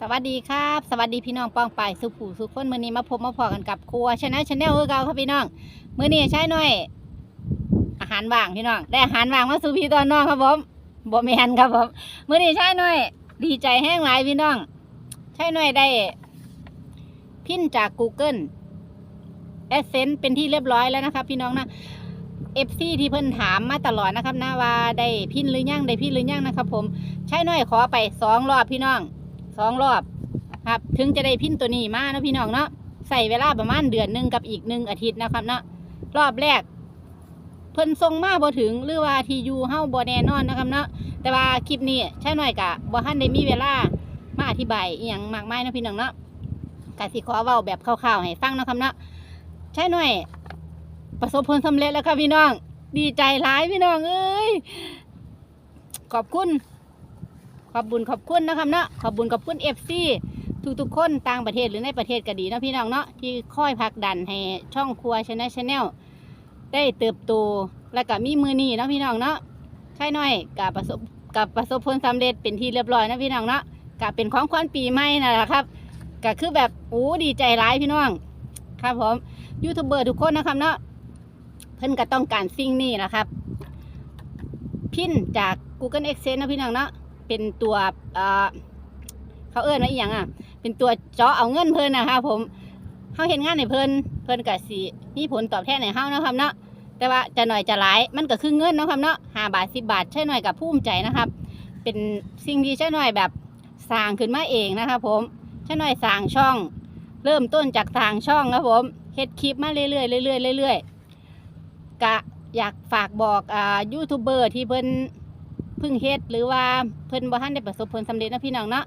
สวัสดีครับ สวัสดีพี่น้องป้องไปสุขูสุขคนมือนี้มาพบมาพอกันกับครัวชนะชาแนลคือเกาครับพี่น้องมือนี้ใช้หน่อย อาหารว่างพี่น้องได้อาหารว่างมาสู่พี่ตอนน้องครับผมบ่แมนครับผมมือนี้ใช้หน่อย ดีใจแห้งหลายพี่น้อง ใช้หน่อยได้ พินจาก Google a d s e n s e เป็นที่เรียบร้อยแล้วนะครับ พี่น้องนะ FC ที่เพิ่นถามมาตลอดนะครับนะว่าได้พินหรือยังได้พินหรือยังนะครับ ผมใช้หน่อยขอไปสองรอบพี่น้อง สองรอบครับ ถึงจะได้พินตัวนี้มาเนาะพี่น้องเนาะใส่เวลาประมาณเดือนหนึ่งกับอีกหนึ่งอาทิตย์นะครับเนาะรอบแรก เพิ่นส่งมาบ่ถึงหรือว่าทียูเฮ้าบ่แน่นอนนะครับเนาะแต่ว่าคลิปนี้ใช่หน่อยกะบ่ทันได้มีเวลามาอธิบายอีหยังมากมายนะพี่น้องเนาะกะสิขอเว้าแบบคร่าวๆให้ฟังนะครับเนาะใช่หน่อย ประสบผลสำเร็จแล้วครับพี่น้อง ดีใจหลายพี่น้องเอ้ยขอบคุณ อบบุญขอบคุณนะครับเนาะขอบบุญขอบคุณเอฟซีทุกๆคนต่างประเทศหรือในประเทศก็ดีนะพี่น้องเนาะที่คอยผลักดันให้ช่องครัวชนะชาแนลได้เติบโตและก็มีมือนีนะพี่น้องเนาะใช่หน่อยกับประสบกับประสบผลสำเร็จเป็นที่เรียบร้อยนะพี่น้องเนาะกับเป็นของขวัญปีใหม่นั่นแหละครับก็คือแบบโอ้ดีใจร้ายพี่น้องครับผมยูทูบเบอร์ทุกคนนะครับเนาะเพิ่นก็ต้องการสิ่งนี้นะครับ พินจาก Google Exchange นะพี่น้องเนาะ เป็นตัวเขาเอื้อนว่าอหย่างอะ เป็นตัวเจาะเอาเงินเพิ่นนะคะผมเขาเห็นงานในเพิ่นเพิ่นก็สิมีผลตอบแทนในเฮานะครับเนาะแต่ว่าจะหน่อยจะหลายมันก็คือเงินนะครับเนาะห้าบาทสิบาทใช่หน่อยกับภูมิใจนะครับ เป็นสิ่งที่ใช่หน่อยแบบสร้างขึ้นมาเองนะครับผมใช่หน่อยสร้างช่อง เริ่มต้นจากสร้างช่องครับผมเฮ็ดคลิปมาเรื่อยๆเรื่อยๆเรื่อยๆกะอยากฝากบอกอ่ายูทูบเบอร์ที่เพิ่น เพึ่งเฮ็ดหรือว่าเพิ่นบ่ทันได้ประสบผลสำเร็จนะพี่น้องเนาะ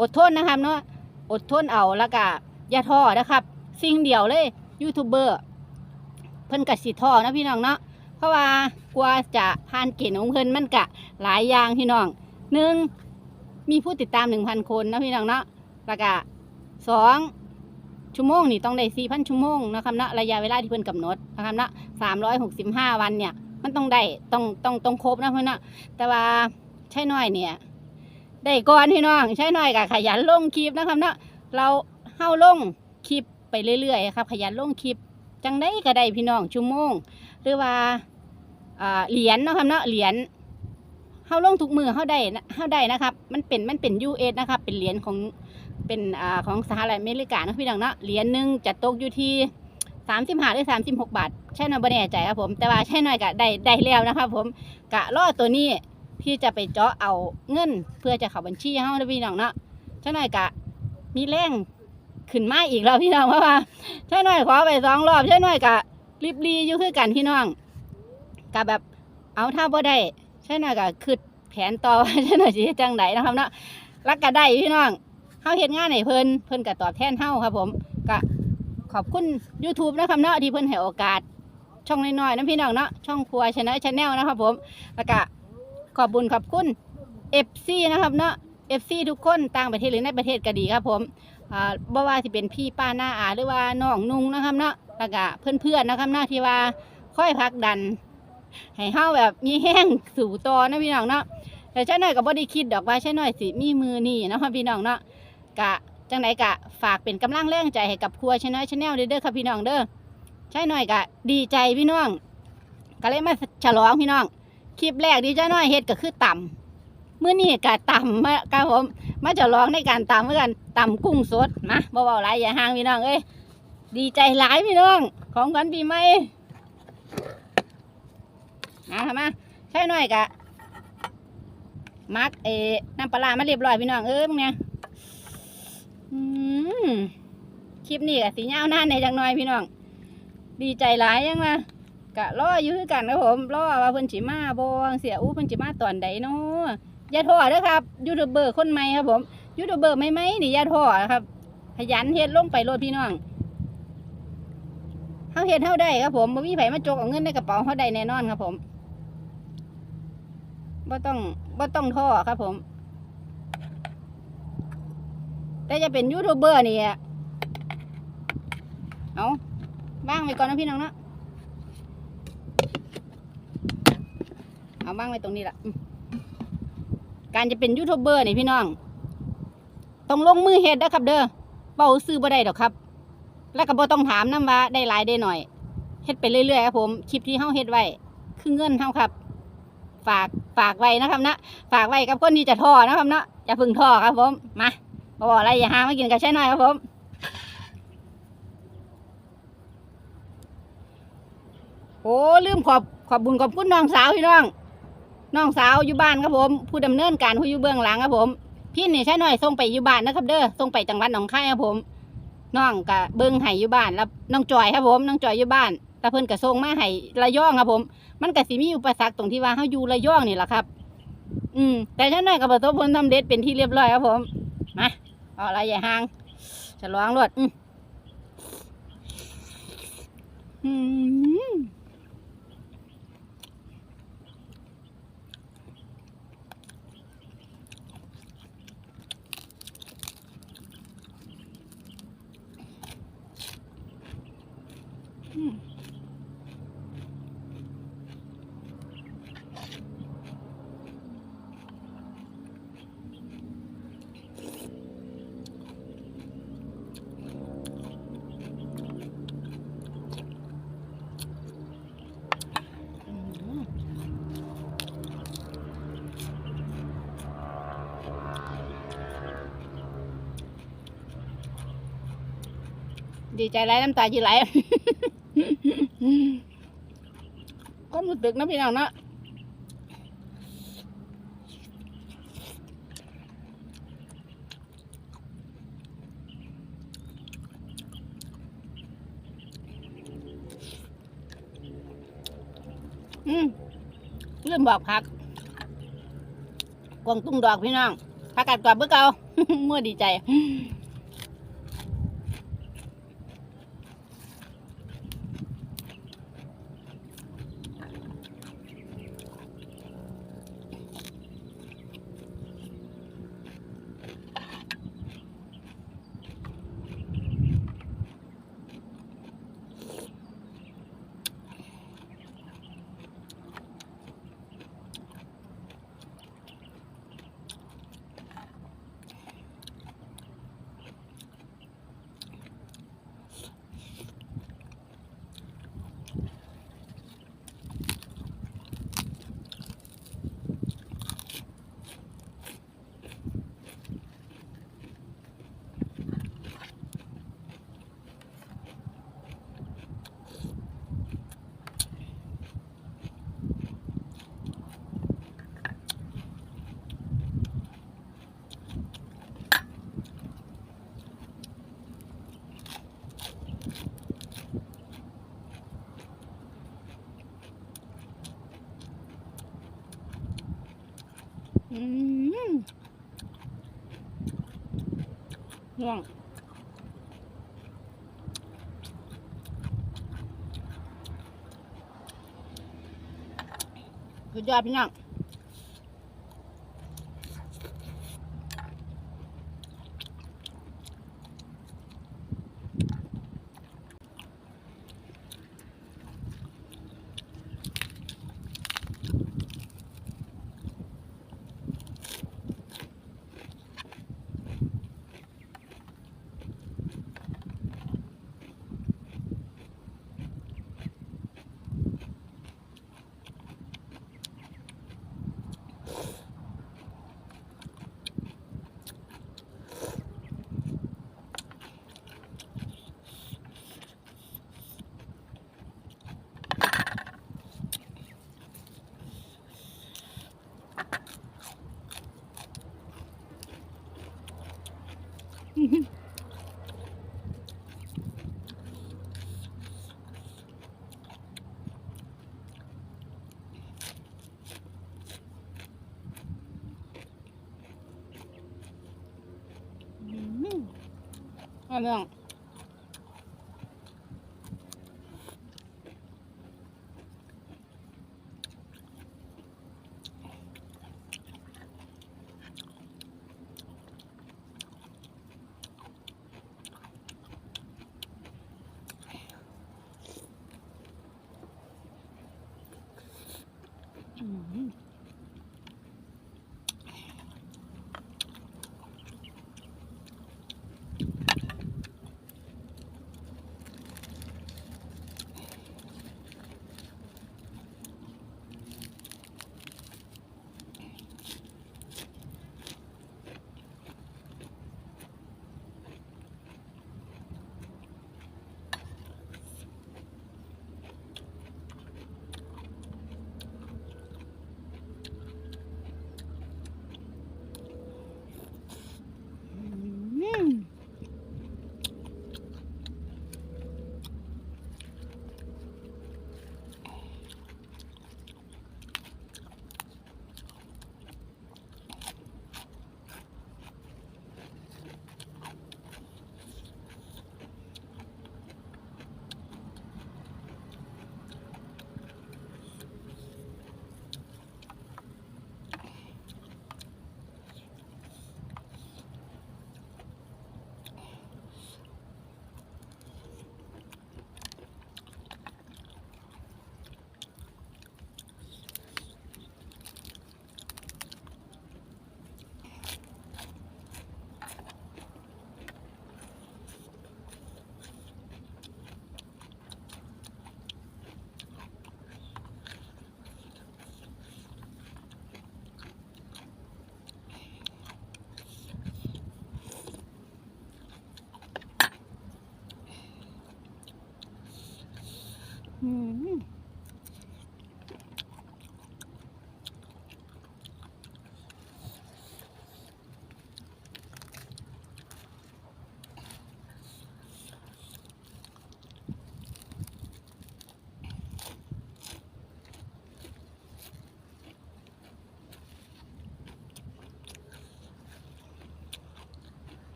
อดทนนะครับเนาะอดทนเอาแล้วก็อย่าท้อนะครับ สิ่งเดียวเลยยูทูบเบอร์เพิ่นก็สิท้อนะพี่น้องเนาะเพราะว่ากว่าจะผ่านเกณฑ์ของเพิ่นมันก็หลายอย่างพี่น้องหนึ่งมีผู้ติดตามหนึ่งพันคนนะพี่น้องเนาะแล้วก็สองชั่วโมงนี่ต้องได้สี่พันชั่วโมงนะครับเนาะระยะเวลาที่เพิ่นกำหนดนะครับเนาะสามร้อยหกสิบห้าวันเนี่ย มันต้องได้ต้องต้องต้องครบนะเพื่อนนะแต่ว่าใช่น้อยเนี่ย ได้ก่อนพี่น้องใช่น้อยกับขยันลงคลิปนะครับเนาะเราเฮาลงคลิปไปเรื่อยๆครับ ขยันลงคลิปจังได้ก็ได้พี่น้องชั่วโมง หรือว่าเหรียญนะครับเนาะเหรียญเฮาลงทุกมือเฮาได้นะเฮาได้นะครับ มันเป็นมันเป็น US นะครับ เป็นเหรียญของเป็นอของสหรัฐอเมริกานะพี่น้องเนาะเหรียญหนึ่งจะตกอยู่ที่ สามสิบห้าหรือสามสิบหกบาท ใช่หน่อยบ่แน่ใจครับผม แต่ว่าใช่หน่อยก็ได้ได้แล้วนะครับผมกะรอตัวนี้ที่จะไปเจาะเอาเงิน เพื่อจะเข้าบัญชีเฮานะพี่น้องเนาะใช่หน่อยกะมีแรงขึ้นมาอีกแล้วพี่น้องเพราะว่าใช่หน่อยขอไปสองรอบใช่หน่อยกะรีบรีอยู่คือกันพี่น้องกะแบบเอาถ้าบ่ได้ใช่หน่อยกะคือแผนต่อใช่หน่อยสิจังไดนนะครับเนาะรักก็ได้พี่น้องเฮาเฮ็ดงานให้เพิ่นเพิ่นก็ตอบแทนเฮาครับ ผมกะ ขอบคุณ YouTube นะครับเนาะที่เพิ่นให้โอกาส ช่องน้อยๆนะพี่น้องเนาะช่องครัวชนะชาแนลนะครับผมแล้วก็ขอบบุญขอบคุณ FC นะครับเนาะ FC ทุกคนต่างประเทศหรือในประเทศก็ดีครับผมอ่าบ่ว่าที่เป็นพี่ป้าหน้าอาหรือว่าน้องนุ่งนะครับเนาะแล้วก็เพื่อนๆนะครับเนาะที่ว่าค่อยพักดันให้เฮาแบบมีแห้งสู่ต่อนะพี่น้องเนาะแต่ใช่หน่อยก็บ่ได้คิดดอกว่าใช่หน่อยสิมีมือนี่เนาะพี่น้องเนาะกะ จังไหนกะฝากเป็นกำลังแรงใจให้กับครัวชนะชาแนลเด้อครับพี่น้องเด้อใช่หน่อยกะ ดีใจพี่น้องก็เลยมาฉลองพี่น้อง คลิปแรกดีใจน้อยเฮ็ดก็คือต่ำเมื่อนี้กะต่ำมาครับผมมาฉลองในการต่ำเหมือนกันต่ำกุ้งสดมาเบาๆหลายอย่าห่างพี่น้องเอ้ยดีใจหลายพี่น้อง ของขวัญปีใหม่มาทำมาใช่หน่อยกะมักเอน้ำปลามาเรียบร้อยพี่น้องเอ้ยมึงเนี่ย คลิปนี้ก็สียาวนานในจังน่อยพี่น้อง ดีใจหลายยังมากะรออยู่คือกันครับผมรอว่าเพิ่นสิมาบ่เสียอู้เพิ่นสิมาตอนใดเนาะอย่าท้อเด้อครับยูทูบเบอร์คนใหม่ครับผมยูทูบเบอร์ใหม่ๆนี่อย่าท้อครับขยันเฮ็ดลงไปโลดพี่น้องเฮาเฮ็ดเฮาได้ครับผมบ่มีไผมาจกเอาเงินในกระเป๋าเฮาได้แน่นอนครับผมบ่ต้องบ่ต้องท้อครับผม แต่จะเป็นยูทูบเบอร์นี่อะเอาบ้างไว้ก่อนนะพี่น้องเนาะเอาบ้างไว้ตรงนี้ละการจะเป็นยูทูบเบอร์นี่พี่น้อง ต้องลงมือเฮ็ดเด้อครับเด้อเบาซื้อบ่ได้ดอกครับ แล้วก็บ่ต้องถามนํว่าได้หลายได้หน่อยเฮ็ดไปเรื่อยๆครับผมคลิปที่เฮาเฮ็ดไว้คือเงินเฮาครับ ฝากฝากไว้นะครับนะฝากไว้กับคนที่จะท้อนะครับเนาะอย่าพึ่งท้อครับผมมา บ่บอกอะไรอย่าห้ามากินกับใช้หน่อยครับผมโอ้ลืมขอบขอบบุญขอบคุณน้องสาวพี่น้องน้องสาวอยู่บ้านครับผม ผู้ดำเนินการผู้อยู่เบื้องหลังครับผมพี่นี่ใช่หน่อยส่งไปอยู่บ้านนะครับ เด้อส่งไปจังหวัดหนองคายครับผมน้องกะเบิ้งไห้อยู่บ้านแล้วน้องจอยครับผมน้องจอยอยู่บ้านแต่เพิ่นกะส่งมาให้ระยองครับผม มันกะสิมีอุปสรรคตรงที่ว่าเฮาอยู่ระยองนี่แหละครับ อืมแต่ใช่หน่อยก็ประสบผลสำเร็จเป็นที่เรียบร้อยครับผมมา เอาอะไรอย่าห่างฉลองรวดอืม ดีใจไรน้ำตาจีไหลก็รู้สึกนะพี่น้องเนาะอืมลืมบอกพักกวางตุ้งดอกพี่น้องพักกัดกว่าเบื่อเก่าเมื่อดีใจ อืม ง่วงสุดยอดพี่น้อง เอาเรื่อง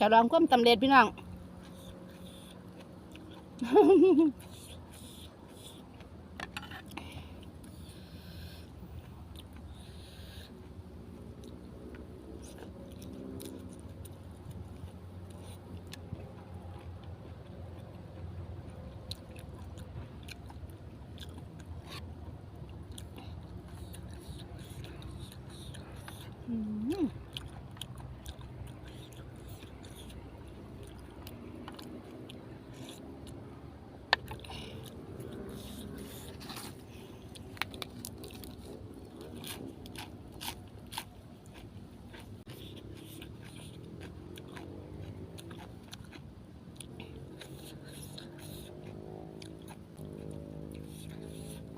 จะลองความสำเร็จพี่น้อง อืม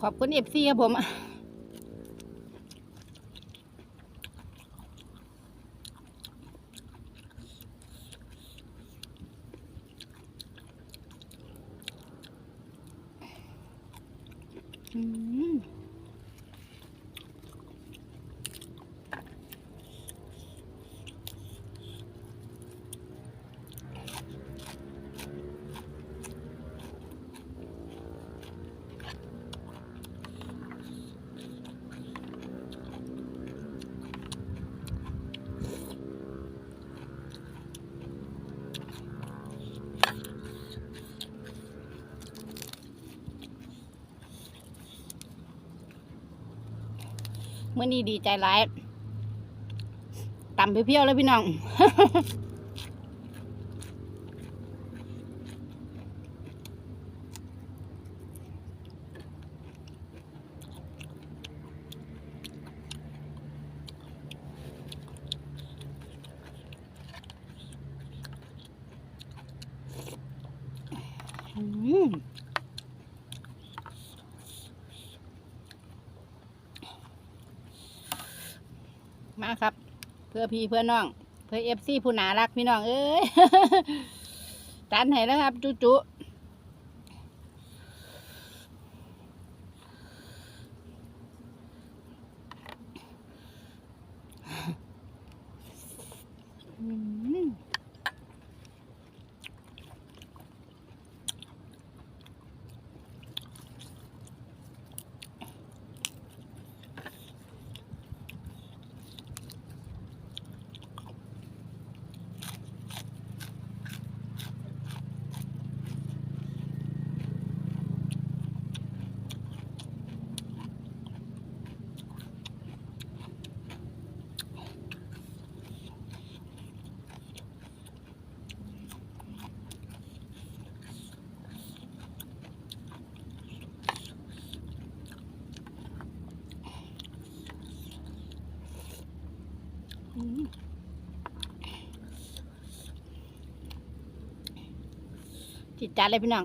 ขอบคุณเอฟซีครับผมอืม เมื่อนี้ดีใจร้ายต่ำเพียวๆเลยพี่น้อง อืม มาครับ เพื่อพี่เพื่อน้อง เพื่อเอฟซีผู้นารักพี่น้องเอ้ย จันให้แล้วครับ จุ๊จุอืมอืม จิตจัดเลยพี่น้อง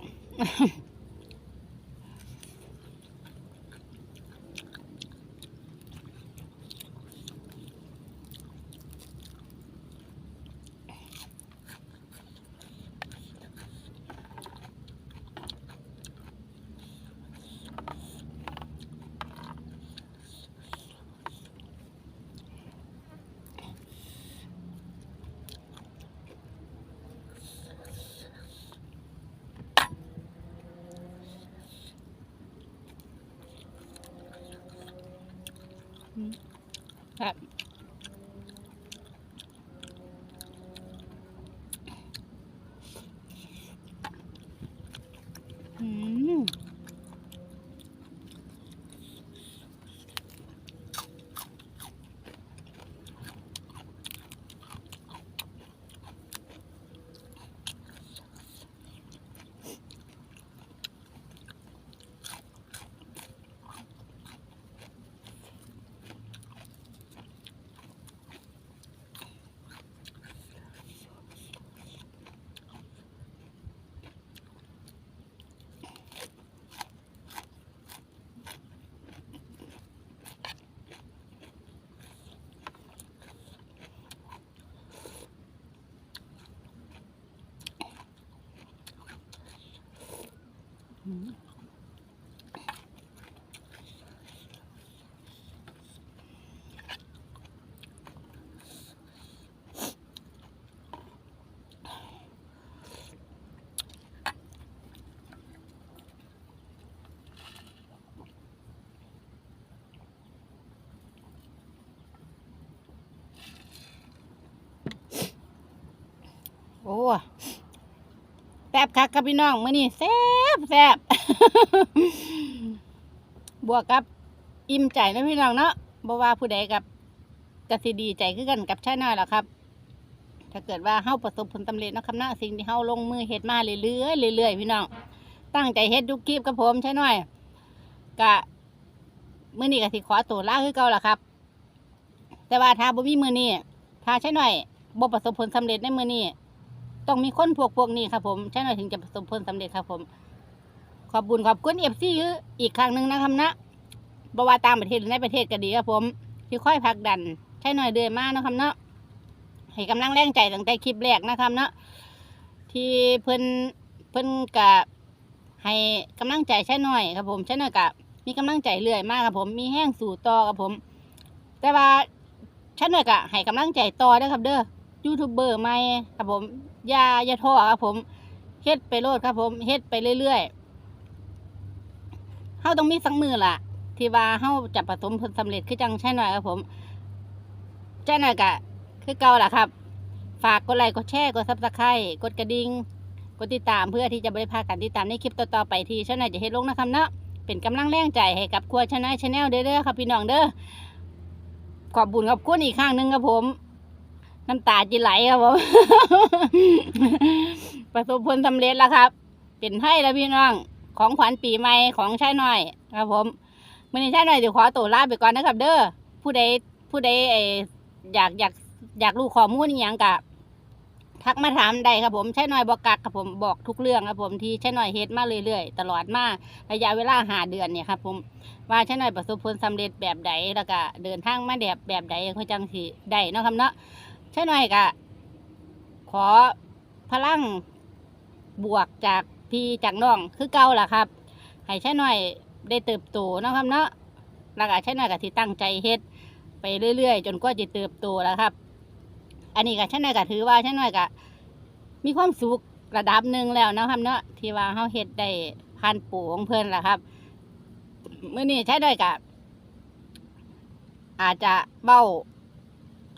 ครับ อืม อืม โอ้ แซ่บคักครับพี่น้องมื้อนี้แซ่บแซ่บบวกกับอิ่มใจนะพี่น้องเนาะบ่ว่าผู้ใดกับกสิดีใจคือกันกับชายน้อยล่ะครับ ถ้าเกิดว่าเฮาประสบผลสำเร็จนะครับนะสิ่งที่เฮาลงมือเฮ็ดมาเรื่อยๆเรื่อยๆพี่น้องตั้งใจเฮ็ดทุกคลิปกับผมใช่น้อยกะมื้อนี้ก็สิขอตัวลาคือเก่าล่ะครับ แต่ว่าถ้าบ่มีมื้อนี้ถ้าใช่น้อยบ่ประสบผลสำเร็จในมื้อนี้ ต้องมีคนพวกพวกนี้ครับผมใช่น้อยถึงจะประสบผลสำเร็จครับผม ขอบบุญขอบคุณ FC อีกครั้งหนึ่งนะครับนะบว่าตางประเทศหรือในประเทศก็ดีครับผม ที่ค่อยผลักดันใช่หน้อยเดือนมาเนะครับเนาะให้กำลังแรงใจตั้งแต่คลิปแรกนะครับเนาะที่เพิ่นเพิ่นกะให้กำลังใจใช่หน่อยครับผมใช่หน่อยกะมีกำลังใจเรื่อยมากครับผมมีแห้งสู่ต่อครับผม แต่ว่าใช่หน่อยกะให้กำลังใจต่อเด้ครับเด้อ ยูทูบเบอร์ใหม่ครับผมอย่าอย่าท้อครับผมเฮ็ดไปโลดครับผมเฮ็ดไปเรื่อยๆเฮาต้องมีสักมือล่ะ ที่ว่าเฮาจะประสบผลสำเร็จคือจังใช่หน่อยครับผมใช่หน่อยกะ คือเก่าล่ะครับ ฝากกดไลค์กดแชร์กดซับสไครต์กดกระดิ่งกดติดตามเพื่อที่จะบริพาการติดตามในคลิปต่อๆไปที่ช่องไหนจะเฮ็ดลงนะครับเนาะเป็นกำลังแรงใจให้กับครัวชนะชาแนลเด้อๆครับพี่น้องเด้อขอบบุญขอบคุณอีกครั้งหนึ่งครับผม น้ำตาจะไหลครับผมประสบผลสำเร็จแล้วครับเป็นให้แล้วพี่น้องของขวัญปีใหม่ของชายน้อยครับผมมื่อนี้ชายน้อยเดี๋ยวขอตัวลาไปก่อนนะครับ เด้อผู้ใดผู้ใดออยากอยากอยากรู้ข้อมูลอย่างกะทักมาถามได้ครับผมใช่หน่อยบอกกักครับผมบอกทุกเรื่องครับผมที่ใช่หน่อยเฮ็ดมาเรื่อยๆ ตลอดมาระยะเวลาหาเดือนเนี่ยครับผมว่าใช่หน่อยประสบผลสำเร็จแบบใดแล้วก็เดินทางมาแบบแบบใดเขาจังสิได้นะครับเนาะ ใช่หน่อยก็ขอพลังบวกจากพี่จากน้องคือเก่าล่ะครับ ให้ใช่หน่อยได้เติบโตนะครับเนาะแล้วก็ใช่หน่อยก็ที่ตั้งใจเฮ็ดไปเรื่อย ๆ จนกว่าจะเติบโตแล้วครับ อันนี้ก็ฉันน่อยก็ถือว่าฉันน่อยก็มีความสุขระดับหนึ่งแล้วนะครับเนาะที่ว่าเฮาเฮ็ดได้ผ่านปู่ของเพิ่นล่ะครับเมื้อนี้ใช้ด้วยก็อาจจะเบ้า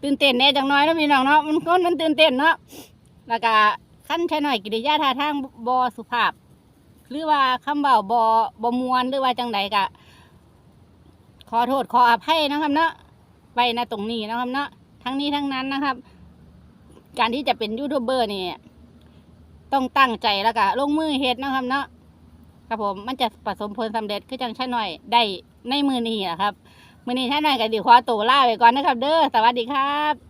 ตื่นเต้นแน่จังน้อยเนาะพี่น้องเนาะมันคนมันตื่นเต้นเนาะแล้วก็ขั้นใช้หน่อยกิริยาท่าทางบ่สุภาพ หรือว่าคำเบาบ่บ่มวนหรือว่าจังใดก็ขอโทษขออภัยนะครับ เนาะไว้ณตรงนี้นะครับเนาะทั้งนี้ทั้งนั้นนะครับ การที่จะเป็นยูทูบเบอร์นี่ต้องตั้งใจแล้วก็ลงมือเฮ็ดนะครับ เนาะครับผมมันจะประสมผลสำเร็จคือจังใช่หน่อยได้ในมือนี้แหละครับ มือนี้ช่หน่อยก็เดียวขอตัวลาไปก่อนนะครับ เด้อสวัสดีครับ